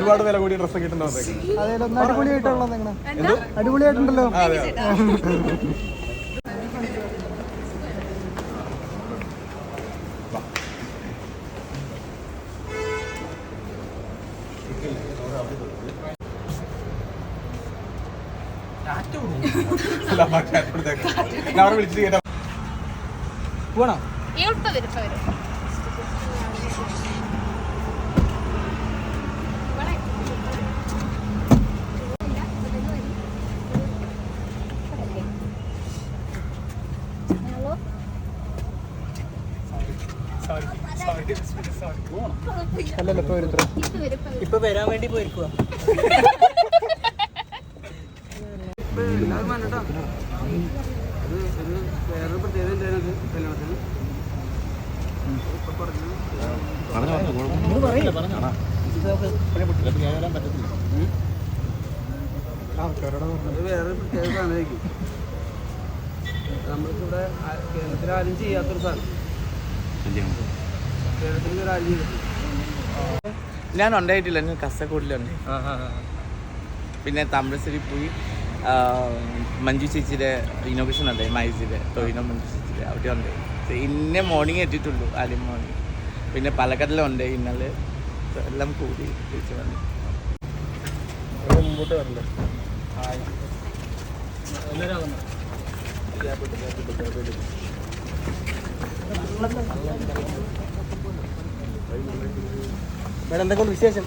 ഒരുപാട് വില കൂടിയ അടിപൊളിയായിട്ടുള്ള നിങ്ങൾ. അടിപൊളിയായിട്ടുണ്ടല്ലോ. ഞാൻ അവിടെ വിളിച്ചിട്ട് കേട്ടോ. പോണോ ഇപ്പൊ വരും ഇപ്പൊ വരും അല്ലല്ലോ ഇപ്പൊ വരുത്ര ഇപ്പൊ വരും ഇപ്പൊ വരും ഇപ്പൊ വരാൻ വേണ്ടി പോയിരിക്കുക അത് വേറെ പ്രത്യേക സാധനമായിരിക്കും. നമ്മൾക്കിവിടെ ആ- കേരളത്തിൽ ആരും ചെയ്യാത്തൊരു സാധനം. ഞാൻ ഉണ്ടായിട്ടില്ല. ഞാൻ കസക്കൂടിലുണ്ട് പിന്നെ താമരശ്ശേരി പോയി മഞ്ജു ചേച്ചിയുടെ ഇനോഗ്രേഷൻ ഉണ്ട് മൈസിയുടെ ടൊയിനോ മഞ്ജു ചേച്ചിയുടെ അവിടെ ഉണ്ട്. ഇന്നേ മോർണിംഗ് എത്തിയിട്ടുള്ളൂ ആദ്യം മോർണിംഗ് പിന്നെ പാലക്കാട്ടിലുണ്ട് ഇന്നലെ എല്ലാം കൂടി തിരിച്ചു വന്നു. മുമ്പോട്ട് വരണ്ടേ? മേഡം എന്തൊക്കെ വിശേഷം?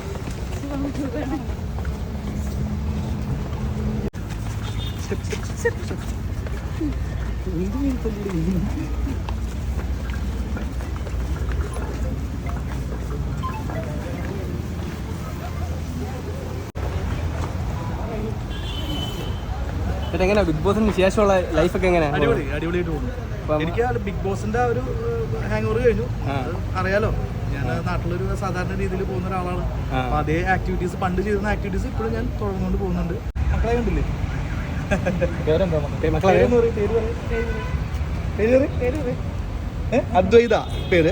ചേട്ടാ എങ്ങനെയാ ബിഗ് ബോസിന് ശേഷമുള്ള ലൈഫൊക്കെ എങ്ങനെയാ? അടിപൊളി അടിപൊളിയായിട്ട് പോകുന്നു. എനിക്ക് ബിഗ് ബോസിന്റെ ആ ഒരു ഹാങ് ഓവർ കഴിഞ്ഞു. അറിയാലോ. ഞാൻ നാട്ടിലൊരു സാധാരണ രീതിയിൽ പോകുന്ന ഒരാളാണ്. അപ്പൊ അതേ ആക്ടിവിറ്റീസ് പണ്ട് ചെയ്യുന്ന ആക്ടിവിറ്റീസ് ഇപ്പോഴും ഞാൻ തുടർന്നുകൊണ്ട് പോകുന്നുണ്ട്. മക്കളെ കണ്ടില്ലേ? അദ്വൈത പേര്.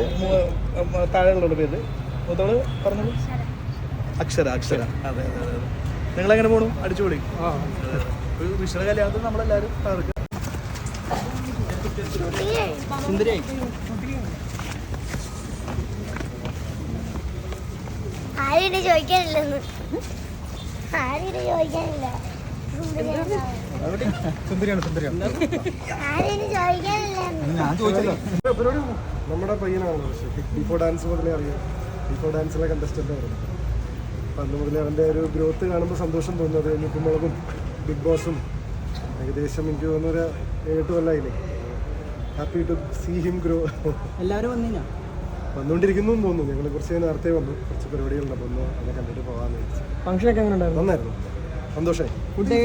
താഴെയുള്ള പേര്. മൂത്തോൾ പറഞ്ഞോളൂ. അക്ഷര അക്ഷര. അതെ അതെ നിങ്ങൾ എങ്ങനെ പോണു? അടിച്ചുപൊളി. ആ. ഒരു കല്യാണത്തിൽ നമ്മളെല്ലാവരും തകർക്കുക സുന്ദരിയായി. ആരും ചോദിക്കാനില്ലെന്ന്. ആരും ചോദിക്കാനില്ല. സുന്ദരിയാണ്. സുന്ദരിയാണ് ഞാൻ ചോദിച്ചല്ലോ നമ്മുടെ പയ്യനാണ് പക്ഷേ. ബിഫോർ ഡാൻസ് മുതലേ അറിയാം. ബിഫോർ ഡാൻസിലെ കണ്ടസ്റ്റന്റ് ആയിരുന്നു. അപ്പം അന്ന് മുതലേ അവന്റെ ഒരു ഗ്രോത്ത് കാണുമ്പോൾ സന്തോഷം തോന്നുന്നത് നിൽക്കുമ്പോഴും ബിഗ് ബോസും ഏകദേശം എനിക്ക് തോന്നുന്ന ഒരു ഏഴെട്ട് കൊല്ലമായില്ലേ happy to see him grow എല്ലാവരും വന്നിനാ? വന്നുകൊണ്ടിരിക്കുന്നു എന്ന് തോന്നുന്നു. ഞങ്ങൾ കുറച്ച് നേരത്തെ വന്നു. കുറച്ച് പരിപാടികളുണ്ട്. അപ്പോൾ ഒന്ന് അതിനെ കണ്ടിട്ട് പോകാമെന്ന് വിചാരിച്ചു. ഫംഗ്ഷനൊക്കെ എങ്ങനെ ഉണ്ടായിരുന്നു? നന്നായിരുന്നു. സന്തോഷമായി ഫുഡ്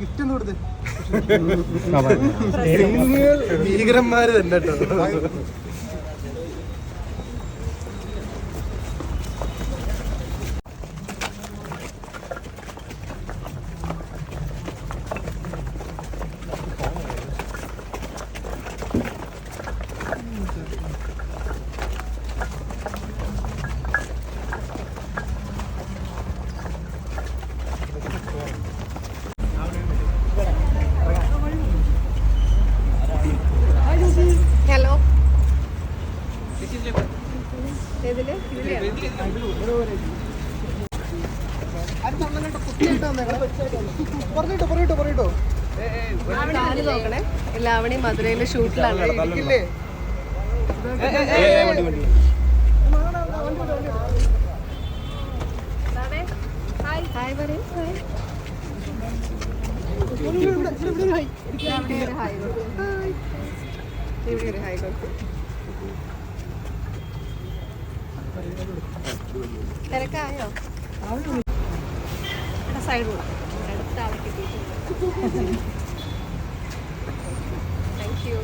ഗിഫ്റ്റ് ഒന്നും കൊടുത്ത്. ഭീകരന്മാര് തന്നെ കേട്ടോ. ലാവണി മധുരയിലെ ഷൂട്ടിലാണ് ഇല്ലേ ഹായ് ഹായ് പറയൂ ഹായ് ലാവണി ഒരു ഹായ്. ഇവിടെ ഒരു ഹായ് കൊടുക്കൂ. തിരക്കായോ? സൈഡ് അടുത്ത ആളെ കിട്ടിയിട്ടുണ്ട്. Thank you